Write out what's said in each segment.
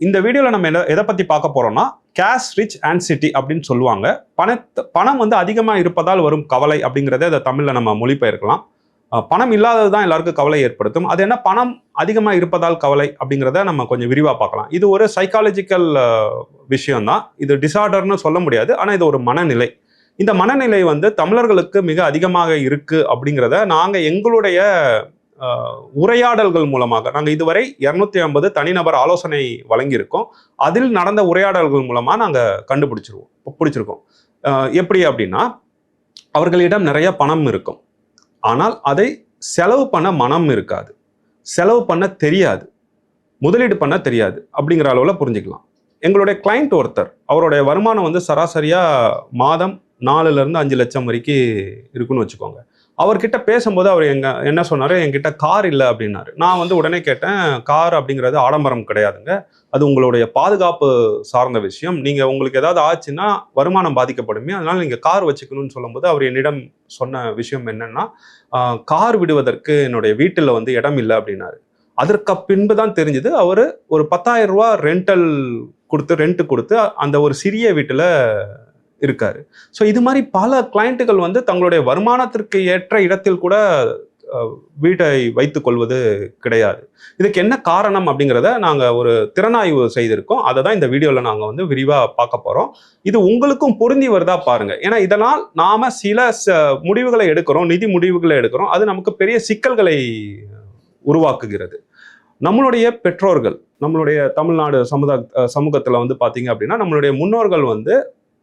இந்த வீடியோவில் நம்ம எதை எதை பற்றி பார்க்க போகிறோம்னா கேஷ் ரிச் அண்ட் சிட்டி அப்படின்னு சொல்லுவாங்க. பணத்தை பணம் வந்து அதிகமாக இருப்பதால் வரும் கவலை அப்படிங்கிறத அதை தமிழில் நம்ம மொழிபெயர்க்கலாம். பணம் இல்லாதது தான் எல்லாருக்கும் கவலை ஏற்படுத்தும். அது என்ன? பணம் அதிகமாக இருப்பதால் கவலை அப்படிங்கிறத நம்ம கொஞ்சம் விரிவாக பார்க்கலாம். இது ஒரு சைக்காலஜிக்கல் விஷயம்தான். இது டிசார்டர்னு சொல்ல முடியாது. ஆனால் இது ஒரு மனநிலை. இந்த மனநிலை வந்து தமிழர்களுக்கு மிக அதிகமாக இருக்குது அப்படிங்கிறத நாங்கள் எங்களுடைய உரையாடல்கள் மூலமாக. நாங்கள் இதுவரை இரநூத்தி ஐம்பது தனிநபர் ஆலோசனை வழங்கியிருக்கோம். அதில் நடந்த உரையாடல்கள் மூலமாக நாங்கள் கண்டுபிடிச்சிருவோம். பிடிச்சிருக்கோம். எப்படி அப்படின்னா அவர்களிடம் நிறைய பணம் இருக்கும். ஆனால் அதை செலவு பண்ண மனம் இருக்காது. செலவு பண்ண தெரியாது. முதலீடு பண்ண தெரியாது. அப்படிங்கிற அளவில் புரிஞ்சுக்கலாம். எங்களுடைய கிளைண்ட் ஒருத்தர் அவருடைய வருமானம் வந்து சராசரியாக மாதம் நாலுலேருந்து அஞ்சு லட்சம் வரைக்கும் இருக்குன்னு வச்சுக்கோங்க. அவர்கிட்ட பேசும்போது அவர் எங்க என்ன சொன்னார்? என்கிட்ட கார் இல்லை அப்படின்னாரு. நான் வந்து உடனே கேட்டேன் கார் அப்படிங்கிறது ஆடம்பரம் கிடையாதுங்க. அது உங்களுடைய பாதுகாப்பு சார்ந்த விஷயம். நீங்கள் உங்களுக்கு ஏதாவது ஆச்சுன்னா வருமானம் பாதிக்கப்படுமே அதனால் நீங்கள் கார் வச்சுக்கணும்னு சொல்லும்போது அவர் என்னிடம் சொன்ன விஷயம் என்னென்னா கார் விடுவதற்கு என்னுடைய வீட்டில் வந்து இடம் இல்லை அப்படின்னாரு. அதற்கு பின்பு தான் தெரிஞ்சது அவர் ஒரு பத்தாயிரம் ரூபா ரெண்டல் கொடுத்து ரெண்ட் கொடுத்து அந்த ஒரு சிறிய வீட்டில் இருக்காரு. ஸோ இது மாதிரி பல கிளைண்ட்டுகள் வந்து தங்களுடைய வருமானத்திற்கு ஏற்ற இடத்தில் கூட வீட்டை வைத்துக் கொள்வது கிடையாது. இதுக்கு என்ன காரணம் அப்படிங்கிறத நாங்கள் ஒரு திறனாய்வு செய்திருக்கோம். அதை தான் இந்த வீடியோவில் நாங்கள் வந்து விரிவாக பார்க்க போகிறோம் இது உங்களுக்கும் பொருந்தி வருதா பாருங்கள் ஏன்னா இதனால் நாம் சில ச- முடிவுகளை எடுக்கிறோம் நிதி முடிவுகளை எடுக்கிறோம். அது நமக்கு பெரிய சிக்கல்களை உருவாக்குகிறது. நம்மளுடைய பெற்றோர்கள் நம்மளுடைய தமிழ்நாடு சமுதாய சமூகத்தில் வந்து பார்த்தீங்க அப்படின்னா நம்மளுடைய முன்னோர்கள் வந்து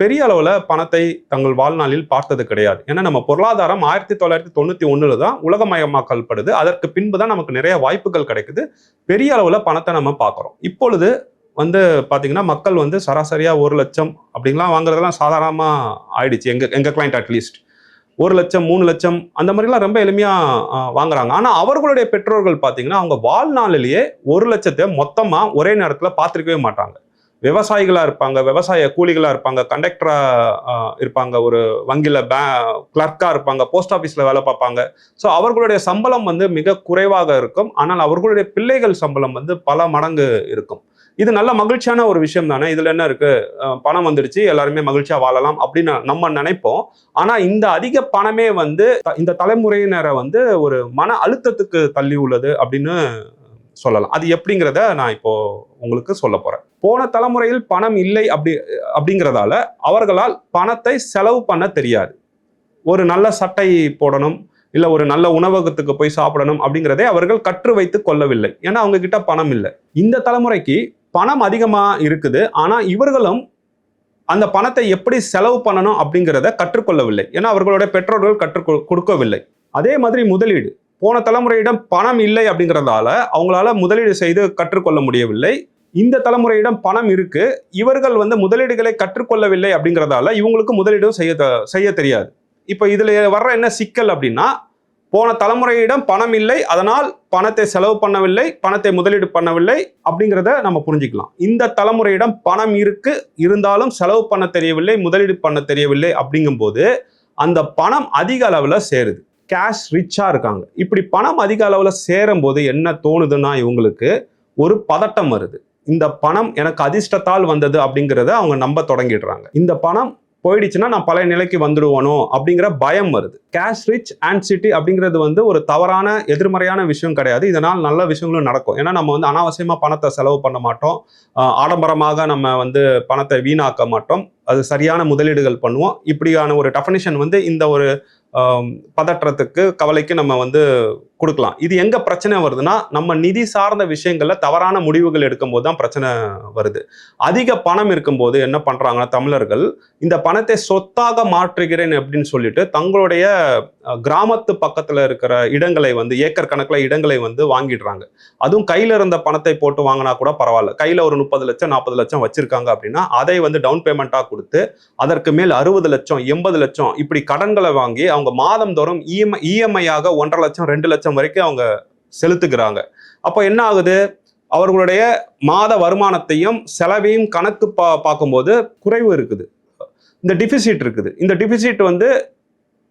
பெரிய அளவில் பணத்தை தங்கள் வாழ்நாளில் பார்த்தது கிடையாது. ஏன்னா நம்ம பொருளாதாரம் ஆயிரத்தி தொள்ளாயிரத்தி தொண்ணூற்றி ஒன்றில் தான் உலகமயமாக்கல் படுது அதற்கு பின்பு தான் நமக்கு நிறைய வாய்ப்புகள் கிடைக்குது. பெரிய அளவில் பணத்தை நம்ம பார்க்குறோம். இப்பொழுது வந்து பார்த்தீங்கன்னா மக்கள் வந்து சராசரியாக ஒரு லட்சம் அப்படிங்கலாம் வாங்குறதெல்லாம் சாதாரணமாக ஆயிடுச்சு. எங்கள் எங்கள் கிளைண்ட் அட்லீஸ்ட் ஒரு லட்சம் மூணு லட்சம் அந்த மாதிரிலாம் ரொம்ப எளிமையாக வாங்குறாங்க. ஆனால் அவர்களுடைய பெற்றோர்கள் பார்த்தீங்கன்னா அவங்க வாழ்நாளிலேயே ஒரு லட்சத்தை மொத்தமாக ஒரே நேரத்தில் பார்த்துருக்கவே மாட்டாங்க. விவசாயிகளாக இருப்பாங்க விவசாய கூலிகளாக இருப்பாங்க கண்டக்டராக இருப்பாங்க ஒரு வங்கியில் பே கிளர்க்காக இருப்பாங்க போஸ்ட் ஆஃபீஸில் வேலை பார்ப்பாங்க. ஸோ அவர்களுடைய சம்பளம் வந்து மிக குறைவாக இருக்கும். ஆனால் அவர்களுடைய பிள்ளைகள் சம்பளம் வந்து பல மடங்கு இருக்கும். இது நல்ல மகிழ்ச்சியான ஒரு விஷயம் தானே. இதில் என்ன இருக்குது பணம் வந்துடுச்சு எல்லாருமே மகிழ்ச்சியாக வாழலாம் அப்படின்னு நம்ம நினைப்போம். ஆனால் இந்த அதிக பணமே வந்து த- இந்த தலைமுறையினரை வந்து ஒரு மன அழுத்தத்துக்கு தள்ளி உள்ளது அப்படின்னு சொல்லலாம். அது எப்படிங்கிறத நான் இப்போ உங்களுக்கு சொல்ல போறேன். போன தலைமுறையில் பணம் இல்லை அப்படி அப்படிங்கிறதால அவர்களால் பணத்தை செலவு பண்ண தெரியாது. ஒரு நல்ல சட்டை போடணும் இல்லை ஒரு நல்ல உணவகத்துக்கு போய் சாப்பிடணும் அப்படிங்கிறதே அவர்கள் கற்று வைத்து கொள்ளவில்லை. ஏன்னா அவங்க கிட்ட பணம் இல்லை. இந்த தலைமுறைக்கு பணம் அதிகமாக இருக்குது. ஆனால் இவர்களும் அந்த பணத்தை எப்படி செலவு பண்ணணும் அப்படிங்கிறத கற்றுக்கொள்ளவில்லை. ஏன்னா அவர்களுடைய பெற்றோர்கள் கற்றுக் கொடுக்கவில்லை. அதே மாதிரி முதலீடு. போன தலைமுறையிடம் பணம் இல்லை அப்படிங்கிறதால அவங்களால முதலீடு செய்து கற்றுக்கொள்ள முடியவில்லை. இந்த தலைமுறையிடம் பணம் இருக்கு. இவர்கள் வந்து முதலீடுகளை கற்றுக்கொள்ளவில்லை அப்படிங்கிறதால இவங்களுக்கு முதலீடும் செய்ய செய்ய தெரியாது. இப்போ இதில் வர்ற என்ன சிக்கல் அப்படின்னா போன தலைமுறையிடம் பணம் இல்லை அதனால் பணத்தை செலவு பண்ணவில்லை பணத்தை முதலீடு பண்ணவில்லை அப்படிங்கிறத நம்ம புரிஞ்சுக்கலாம். இந்த தலைமுறையிடம் பணம் இருக்கு இருந்தாலும் செலவு பண்ண தெரியவில்லை முதலீடு பண்ண தெரியவில்லை அப்படிங்கும்போது அந்த பணம் அதிக அளவில் சேருது. கேஷ் ரிச்சாக இருக்காங்க. இப்படி பணம் அதிக அளவில் சேரும்போது என்ன தோணுதுன்னா இவங்களுக்கு ஒரு பதட்டம் வருது. இந்த பணம் எனக்கு அதிர்ஷ்டத்தால் வந்தது அப்படிங்கிறத அவங்க நம்ப தொடங்கிடுறாங்க. இந்த பணம் போயிடுச்சுன்னா நான் பழைய நிலைக்கு வந்துடுவானோ அப்படிங்கிற பயம் வருது. கேஷ் ரிச் அண்ட் சிட்டி அப்படிங்கிறது வந்து ஒரு தவறான எதிர்மறையான விஷயம் கிடையாது. இதனால் நல்ல விஷயங்களும் நடக்கும். ஏன்னா நம்ம வந்து அனாவசியமாக பணத்தை செலவு பண்ண மாட்டோம். ஆடம்பரமாக நம்ம வந்து பணத்தை வீணாக்க மாட்டோம். அது சரியான முதலீடுகள் பண்ணுவோம். இப்படியான ஒரு டெஃபனிஷன் வந்து இந்த ஒரு பதற்றத்துக்கு கவலைக்கு நம்ம வந்து கொடுக்கலாம். இது எங்க பிரச்சனை வருதுன்னா நம்ம நிதி சார்ந்த விஷயங்கள்ல தவறான முடிவுகள் எடுக்கும்போது தான் பிரச்சனை வருது. அதிக பணம் இருக்கும்போது என்ன பண்ணுறாங்கன்னா தமிழர்கள் இந்த பணத்தை சொத்தாக மாற்றுகிறேன் அப்படின்னு சொல்லிட்டு தங்களுடைய கிராமத்து பக்கத்துல இருக்கிற இடங்களை வந்து ஏக்கர் கணக்குல இடங்களை வந்து வாங்கிடுறாங்க. அதுவும் கையில இருந்த பணத்தை போட்டு வாங்கினா கூட பரவாயில்ல. கையில ஒரு முப்பது லட்சம் நாற்பது லட்சம் வச்சிருக்காங்க அப்படின்னா அதை வந்து டவுன் பேமெண்ட்டாக கொடுத்து அதற்கு மேல் அறுபது லட்சம் எண்பது லட்சம் இப்படி கடன்களை வாங்கி அவங்க மாதந்தோறும் இஎம்ஐ இஎம்ஐயாக ஒன்றரை லட்சம் ரெண்டு லட்சம் வரைக்கும் அவங்க செலுத்துகிறாங்க. அப்போ என்ன ஆகுது? அவர்களுடைய மாத வருமானத்தையும் செலவையும் கணக்கு பா பார்க்கும்போது குறைவு இருக்குது. இந்த டிஃபிசிட் இருக்குது. இந்த டிஃபிசிட் வந்து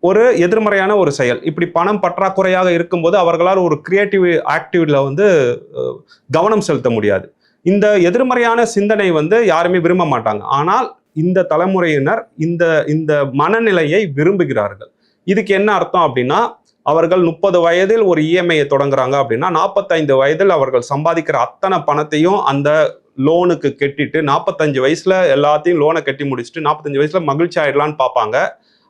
ஒரு எதிர்மறையான ஒரு செயல். இப்படி பணம் பற்றாக்குறையாக இருக்கும்போது அவர்களால் ஒரு கிரியேட்டிவ் ஆக்டிவிட்டியில் வந்து கவனம் செலுத்த முடியாது. இந்த எதிர்மறையான சிந்தனை வந்து யாருமே விரும்ப மாட்டாங்க. ஆனால் இந்த தலைமுறையினர் இந்த இந்த மனநிலையை விரும்புகிறார்கள். இதுக்கு என்ன அர்த்தம் அப்படின்னா அவர்கள் முப்பது வயதில் ஒரு இஎம்ஐயை தொடங்குறாங்க அப்படின்னா நாற்பத்தைந்து வயதில் அவர்கள் சம்பாதிக்கிற அத்தனை பணத்தையும் அந்த லோனுக்கு கெட்டிட்டு நாற்பத்தஞ்சு வயசுல எல்லாத்தையும் லோனை கட்டி முடிச்சுட்டு நாற்பத்தஞ்சு வயசுல மகிழ்ச்சி ஆயிடலான்னு பார்ப்பாங்க.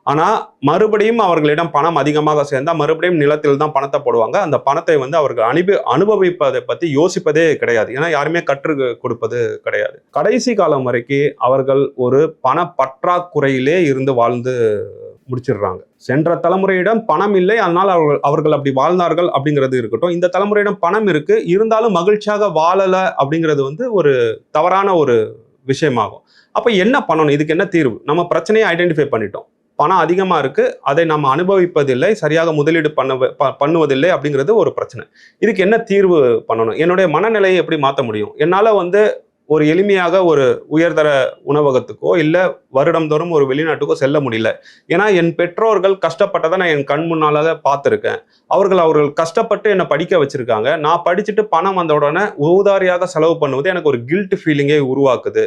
ஆனால் மறுபடியும் அவர்களிடம் பணம் அதிகமாக சேர்ந்தால் மறுபடியும் நிலத்தில் தான் பணத்தை போடுவாங்க. அந்த பணத்தை வந்து அவர்கள் அனுபவி அனுபவிப்பதை பற்றி யோசிப்பதே கிடையாது. ஏன்னா யாருமே கற்று கொடுப்பது கிடையாது. கடைசி காலம் வரைக்கும் அவர்கள் ஒரு பண பற்றாக்குறையிலே இருந்து வாழ்ந்து முடிச்சிடுறாங்க. சென்ற தலைமுறையிடம் பணம் இல்லை அதனால் அவர்கள் அவர்கள் அப்படி வாழ்ந்தார்கள் அப்படிங்கிறது இருக்கட்டும். இந்த தலைமுறையிடம் பணம் இருக்கு இருந்தாலும் மகிழ்ச்சியாக வாழலை அப்படிங்கிறது வந்து ஒரு தவறான ஒரு விஷயமாகும். அப்போ என்ன பண்ணணும்? இதுக்கு என்ன தீர்வு? நம்ம பிரச்சனையை ஐடென்டிஃபை பண்ணிட்டோம். பணம் அதிகமாக இருக்குது அதை நம்ம அனுபவிப்பதில்லை சரியாக முதலீடு பண்ண ப- பண்ணுவதில்லை அப்படிங்கிறது ஒரு பிரச்சனை. இதுக்கு என்ன தீர்வு பண்ணணும்? என்னுடைய மனநிலையை எப்படி மாற்ற முடியும்? என்னால் வந்து ஒரு எளிமையாக ஒரு உயர்தர உணவகத்துக்கோ இல்லை வருடம்தோறும் ஒரு வெளிநாட்டுக்கோ செல்ல முடியல. ஏன்னா என் பெற்றோர்கள் கஷ்டப்பட்டதை நான் என் கண் முன்னால் பார்த்துருக்கேன். அவர்கள் அவர்கள் கஷ்டப்பட்டு என்னை படிக்க வச்சுருக்காங்க. நான் படிச்சுட்டு பணம் வந்த உடனே ஊதாரியாக செலவு பண்ணுவது எனக்கு ஒரு கில்ட் ஃபீலிங்கை உருவாக்குது.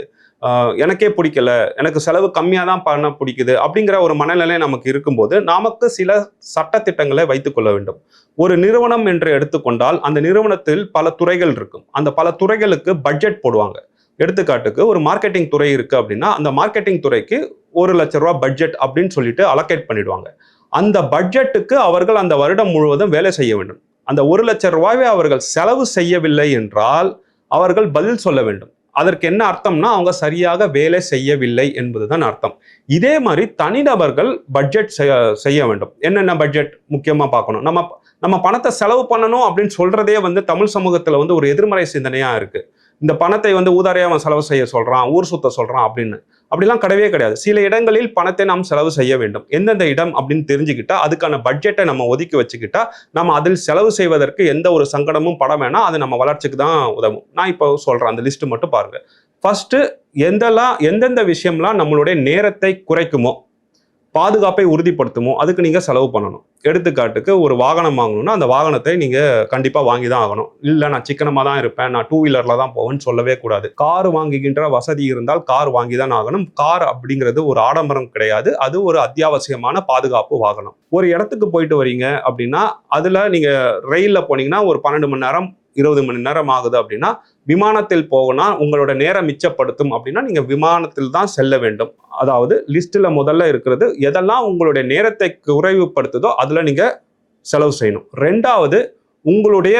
எனக்கே பிடிக்கல. எனக்கு செலவு கம்மியாக தான் பண்ண பிடிக்குது அப்படிங்கிற ஒரு மனநிலை நமக்கு இருக்கும்போது நமக்கு சில சட்டத்திட்டங்களை வைத்துக்கொள்ள வேண்டும். ஒரு நிறுவனம் என்று எடுத்துக்கொண்டால் அந்த நிறுவனத்தில் பல துறைகள் இருக்கும். அந்த பல துறைகளுக்கு பட்ஜெட் போடுவாங்க. எடுத்துக்காட்டுக்கு ஒரு மார்க்கெட்டிங் துறை இருக்குது அப்படின்னா அந்த மார்க்கெட்டிங் துறைக்கு ஒரு லட்ச ரூபா பட்ஜெட் அப்படின்னு சொல்லிட்டு அலோகேட் பண்ணிடுவாங்க. அந்த பட்ஜெட்டுக்கு அவர்கள் அந்த வருடம் முழுவதும் வேலை செய்ய வேண்டும். அந்த ஒரு லட்ச ரூபாயை அவர்கள் செலவு செய்யவில்லை என்றால் அவர்கள் பதில் சொல்ல வேண்டும். அதற்கு என்ன அர்த்தம்னா அவங்க சரியாக வேலை செய்யவில்லை என்பதுதான் அர்த்தம். இதே மாதிரி தனிநபர்கள் பட்ஜெட் செய்ய- செய்ய வேண்டும். என்னென்ன பட்ஜெட் முக்கியமாக பார்க்கணும்? நம்ம நம்ம பணத்தை செலவு பண்ணணும் அப்படின்னு சொல்றதே வந்து தமிழ் சமூகத்தில் வந்து ஒரு எதிர்மறை சிந்தனையாக இருக்குது இந்த பணத்தை வந்து ஊதாரியா அவன் செலவு செய்ய சொல்றான் ஊர் சுத்த சொல்றான் அப்படின்னு. அப்படிலாம் கிடையவே கிடையாது. சில இடங்களில் பணத்தை நாம் செலவு செய்ய வேண்டும். எந்தெந்த இடம் அப்படின்னு தெரிஞ்சுக்கிட்டா அதுக்கான பட்ஜெட்டை நம்ம ஒதுக்கி வச்சுக்கிட்டா நம்ம அதில் செலவு செய்வதற்கு எந்த ஒரு சங்கடமும் பட வேணாம். அது நம்ம வளர்ச்சிக்கு தான் உதவும். நான் இப்போ சொல்றேன் அந்த லிஸ்ட் மட்டும் பாருங்க. ஃபர்ஸ்ட் எந்தெல்லாம் எந்தெந்த விஷயம்லாம் நம்மளுடைய நேரத்தை குறைக்குமோ பாதுகாப்பை உறுதிப்படுத்துமோ அதுக்கு நீங்கள் செலவு பண்ணணும். எடுத்துக்காட்டுக்கு ஒரு வாகனம் வாங்கணும்னா அந்த வாகனத்தை நீங்கள் கண்டிப்பாக வாங்கி தான் ஆகணும். இல்லை நான் சிக்கனமாக தான் இருப்பேன் நான் டூ வீலரில் தான் போவேன்னு சொல்லவே கூடாது. கார் வாங்குகின்ற வசதி இருந்தால் கார் வாங்கி தான் ஆகணும். கார் அப்படிங்கிறது ஒரு ஆடம்பரம் கிடையாது. அது ஒரு அத்தியாவசியமான பாதுகாப்பு வாகனம். ஒரு இடத்துக்கு போயிட்டு வரீங்க அப்படின்னா அதில் நீங்கள் ரயிலில் போனீங்கன்னா ஒரு பன்னெண்டு மணி நேரம் இருபது மணி நேரம் ஆகுது அப்படின்னா விமானத்தில் போகனா உங்களோட நேரம் மிச்சப்படுத்தும் அப்படின்னா நீங்க விமானத்தில் தான் செல்ல வேண்டும். அதாவது லிஸ்ட்ல முதல்ல இருக்கிறது எதெல்லாம் உங்களுடைய நேரத்தை குறைவுபடுத்துதோ அதுல நீங்க செலவு செய்யணும். ரெண்டாவது உங்களுடைய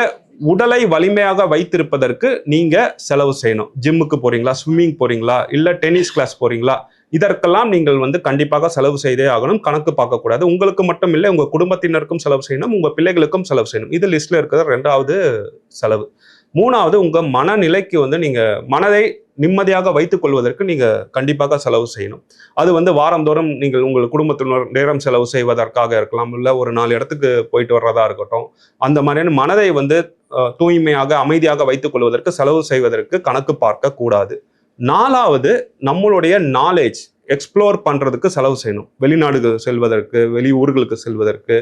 உடலை வலிமையாக வைத்திருப்பதற்கு நீங்க செலவு செய்யணும். ஜிம்முக்கு போறீங்களா ஸ்விம்மிங் போறீங்களா இல்ல டென்னிஸ் கிளாஸ் போறீங்களா இதற்கெல்லாம் நீங்கள் வந்து கண்டிப்பாக செலவு செய்தே ஆகணும். கணக்கு பார்க்கக்கூடாது. உங்களுக்கு மட்டும் இல்லை உங்கள் குடும்பத்தினருக்கும் செலவு செய்யணும் உங்கள் பிள்ளைகளுக்கும் செலவு செய்யணும். இது லிஸ்ட்டில் இருக்கிறது ரெண்டாவது செலவு. மூணாவது உங்கள் மனநிலைக்கு வந்து நீங்கள் மனதை நிம்மதியாக வைத்துக் கொள்வதற்கு நீங்கள் கண்டிப்பாக செலவு செய்யணும். அது வந்து வாரந்தோறும் நீங்கள் உங்கள் குடும்பத்தினர் நேரம் செலவு செய்வதற்காக இருக்கலாம். இல்லை ஒரு நாலு இடத்துக்கு போயிட்டு வர்றதா இருக்கட்டும். அந்த மாதிரியான மனதை வந்து தூய்மையாக அமைதியாக வைத்துக் கொள்வதற்கு செலவு செய்வதற்கு கணக்கு பார்க்க கூடாது நாலாவது நம்மளுடைய நாலேஜ் எக்ஸ்ப்ளோர் பண்ணுறதுக்கு செலவு செய்யணும். வெளிநாடுகள் செல்வதற்கு வெளி ஊர்களுக்கு செல்வதற்கு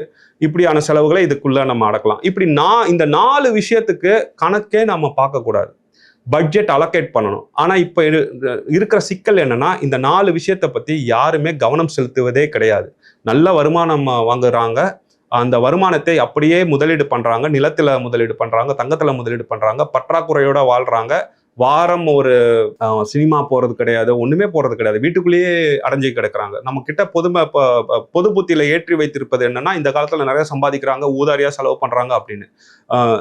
இப்படியான செலவுகளை இதுக்குள்ளே நம்ம அடக்கலாம். இப்படி நான் இந்த நாலு விஷயத்துக்கு கணக்கே நம்ம பார்க்கக்கூடாது பட்ஜெட் அலோகேட் பண்ணணும். ஆனால் இப்போ இருக்கிற சிக்கல் என்னன்னா இந்த நாலு விஷயத்தை பற்றி யாருமே கவனம் செலுத்துவதே கிடையாது. நல்ல வருமானம் வாங்குறாங்க. அந்த வருமானத்தை அப்படியே முதலீடு பண்ணுறாங்க நிலத்தில் முதலீடு பண்ணுறாங்க தங்கத்தில் முதலீடு பண்ணுறாங்க பற்றாக்குறையோடு வாழ்கிறாங்க வாரம் ஒரு சினிமா போறது கிடையாது ஒண்ணுமே போறது கிடையாது. வீட்டுக்குள்ளேயே அடைஞ்சு கிடக்குறாங்க. நம்ம கிட்ட பொதுமை இப்போ பொது புத்தியில ஏற்றி வைத்திருப்பது என்னன்னா இந்த காலத்துல நிறைய சம்பாதிக்கிறாங்க ஊதாரியா செலவு பண்றாங்க அப்படின்னு.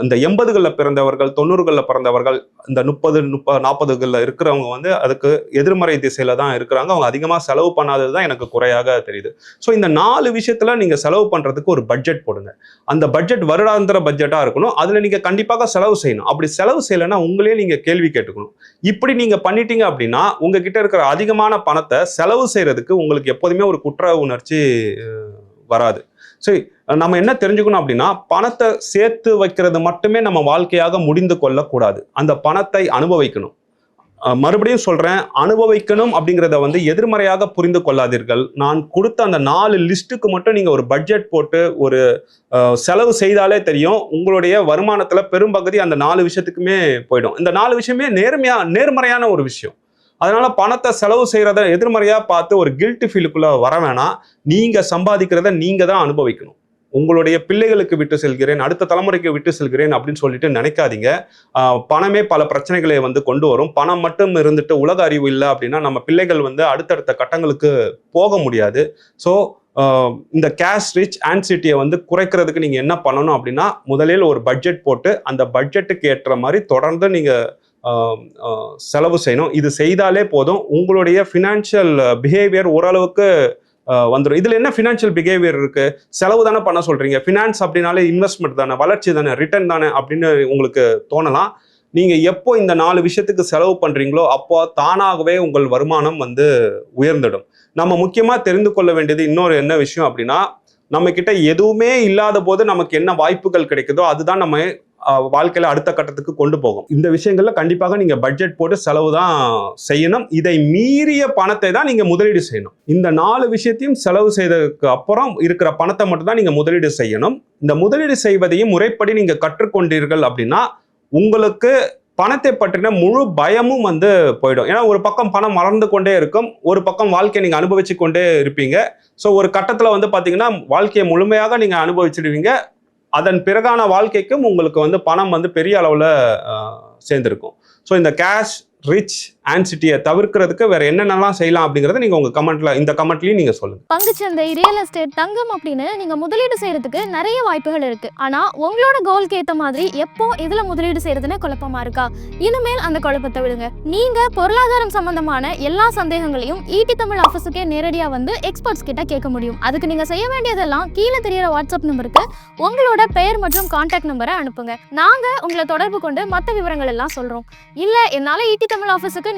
இந்த எண்பதுகளில் பிறந்தவர்கள் தொண்ணூறுகளில் பிறந்தவர்கள் இந்த முப்பது முப்ப நாற்பதுகளில் இருக்கிறவங்க வந்து அதுக்கு எதிர்மறை திசையில தான் இருக்கிறாங்க. அவங்க அதிகமாக செலவு பண்ணாதது தான் எனக்கு குறையாக தெரியுது. ஸோ இந்த நாலு விஷயத்துல நீங்க செலவு பண்றதுக்கு ஒரு பட்ஜெட் போடுங்க. அந்த பட்ஜெட் வருடாந்திர பட்ஜெட்டா இருக்கணும். அதுல நீங்க கண்டிப்பாக செலவு செய்யணும். அப்படி செலவு செய்யலைன்னா உங்களே நீங்க கேள்வி கேட்டு கேட்டுக்கணும் இப்படி நீங்க பண்ணிட்டீங்க அப்படின்னா உங்ககிட்ட இருக்கிற அதிகமான பணத்தை செலவு செய்யறதுக்கு உங்களுக்கு எப்போதுமே ஒரு குற்ற உணர்ச்சி வராது. சரி நம்ம என்ன தெரிஞ்சுக்கணும் அப்படின்னா பணத்தை சேர்த்து வைக்கிறது மட்டுமே நம்ம வாழ்க்கையாக முடிந்து கொள்ளக்கூடாது. அந்த பணத்தை அனுபவிக்கணும். மறுபடியும் சொல்றேன் அனுபவிக்கணும் அப்படிங்கிறத வந்து எதிர்மறையாக புரிந்து கொள்ளாதீர்கள். நான் கொடுத்த அந்த நாலு லிஸ்ட்டுக்கு மட்டும் நீங்கள் ஒரு பட்ஜெட் போட்டு ஒரு செலவு செய்தாலே தெரியும். உங்களுடைய வருமானத்தில் பெரும்பகுதி அந்த நாலு விஷயத்துக்குமே போயிடும். இந்த நாலு விஷயமே நேர்மையா நேர்மறையான ஒரு விஷயம். அதனால பணத்தை செலவு செய்கிறத எதிர்மறையாக பார்த்து ஒரு கில்ட்டு ஃபீலுக்குள்ளே வர வேணாம். நீங்கள் சம்பாதிக்கிறத நீங்கள் தான் அனுபவிக்கணும். உங்களுடைய பிள்ளைகளுக்கு விட்டு செல்கிறேன் அடுத்த தலைமுறைக்கு விட்டு செல்கிறேன் அப்படின்னு சொல்லிட்டு நினைக்காதீங்க. பணமே பல பிரச்சனைகளை வந்து கொண்டு வரும். பணம் மட்டும் இருந்துட்டு உலக அறிவு இல்லை அப்படின்னா நம்ம பிள்ளைகள் வந்து அடுத்தடுத்த கட்டங்களுக்கு போக முடியாது. ஸோ இந்த கேஷ் ரிச் ஆன்சிட்டியை வந்து குறைக்கிறதுக்கு நீங்கள் என்ன பண்ணணும் அப்படின்னா முதலில் ஒரு பட்ஜெட் போட்டு அந்த பட்ஜெட்டுக்கு ஏற்ற மாதிரி தொடர்ந்து நீங்கள் செலவு செய்யணும். இது செய்தாலே போதும். உங்களுடைய ஃபினான்ஷியல் பிஹேவியர் ஓரளவுக்கு வந்துடும் இதில் என்ன ஃபினான்ஷியல் பிஹேவியர் இருக்குது செலவு தானே பண்ண சொல்கிறீங்க ஃபினான்ஸ் அப்படின்னாலே இன்வெஸ்ட்மெண்ட் தானே வளர்ச்சி தானே ரிட்டர்ன் தானே அப்படின்னு உங்களுக்கு தோணலாம். நீங்கள் எப்போ இந்த நாலு விஷயத்துக்கு செலவு பண்ணுறீங்களோ அப்போ தானாகவே உங்கள் வருமானம் வந்து உயர்ந்துடும். நம்ம முக்கியமாக தெரிந்து கொள்ள வேண்டியது இன்னொரு என்ன விஷயம் அப்படின்னா நம்ம கிட்ட எதுவுமே இல்லாத போது நமக்கு என்ன வாய்ப்புகள் கிடைக்குதோ அதுதான் நம்ம வாழ்க்கையில அடுத்த கட்டத்துக்கு கொண்டு போகும். இந்த விஷயங்கள்ல கண்டிப்பாக நீங்க பட்ஜெட் போட்டு செலவு தான் செய்யணும். இதை மீறிய பணத்தை தான் நீங்க முதலீடு செய்யணும். இந்த நாலு விஷயத்தையும் செலவு செய்ததுக்கு அப்புறம் இருக்கிற பணத்தை மட்டும் தான் நீங்க முதலீடு செய்யணும். இந்த முதலீடு செய்வதையும் முறைப்படி நீங்க கற்றுக்கொண்டீர்கள் அப்படின்னா உங்களுக்கு பணத்தை பற்றின முழு பயமும் வந்து போயிடும். ஏன்னா ஒரு பக்கம் பணம் மறந்து கொண்டே இருக்கும். ஒரு பக்கம் வாழ்க்கையை நீங்க அனுபவிச்சு கொண்டே இருப்பீங்க. ஸோ ஒரு கட்டத்தில் வந்து பார்த்தீங்கன்னா வாழ்க்கையை முழுமையாக நீங்கள் அனுபவிச்சிடுவீங்க அதன் பிறகான வாழ்க்கைக்கும் உங்களுக்கு வந்து பணம் வந்து பெரிய அளவில் சேர்ந்துருக்கும் சேர்ந்திருக்கும். ஸோ இந்த கேஷ் ரிச் ஆன்சிட்டியை தவிர்க்கிறதுக்கு வேற என்னென்னலாம் செய்யலாம் அப்படிங்கறத நீங்க உங்க கமெண்ட்ல இந்த கமெண்ட்லயும் நீங்க சொல்லுங்க. பங்குச்சந்தை ரியல் எஸ்டேட் தங்கம் அப்படின்னு நீங்க முதலீடு செய்யறதுக்கு நிறைய வாய்ப்புகள் இருக்கு. ஆனா உங்களோட கோல்க்கு ஏத்த மாதிரி எப்போ எதுல முதலீடு செய்யறதுன்னு குழப்பமா இருக்கா? இனிமேல் அந்த குழப்பத்தை விடுங்க. நீங்க பொருளாதாரம் சம்பந்தமான எல்லா சந்தேகங்களையும் ஈட்டி தமிழ் ஆஃபீஸுக்கே நேரடியா வந்து எக்ஸ்பர்ட்ஸ் கிட்ட கேட்க முடியும். அதுக்கு நீங்க செய்ய வேண்டியதெல்லாம் கீழே தெரியற வாட்ஸ்அப் நம்பருக்கு உங்களோட பெயர் மற்றும் கான்டாக்ட் நம்பரை அனுப்புங்க. நாங்க உங்களை தொடர்பு கொண்டு மற்ற விவரங்கள் எல்லாம் சொல்றோம். இல்ல என்னால ஈட்டி தமிழ் ஆஃபீஸுக்கு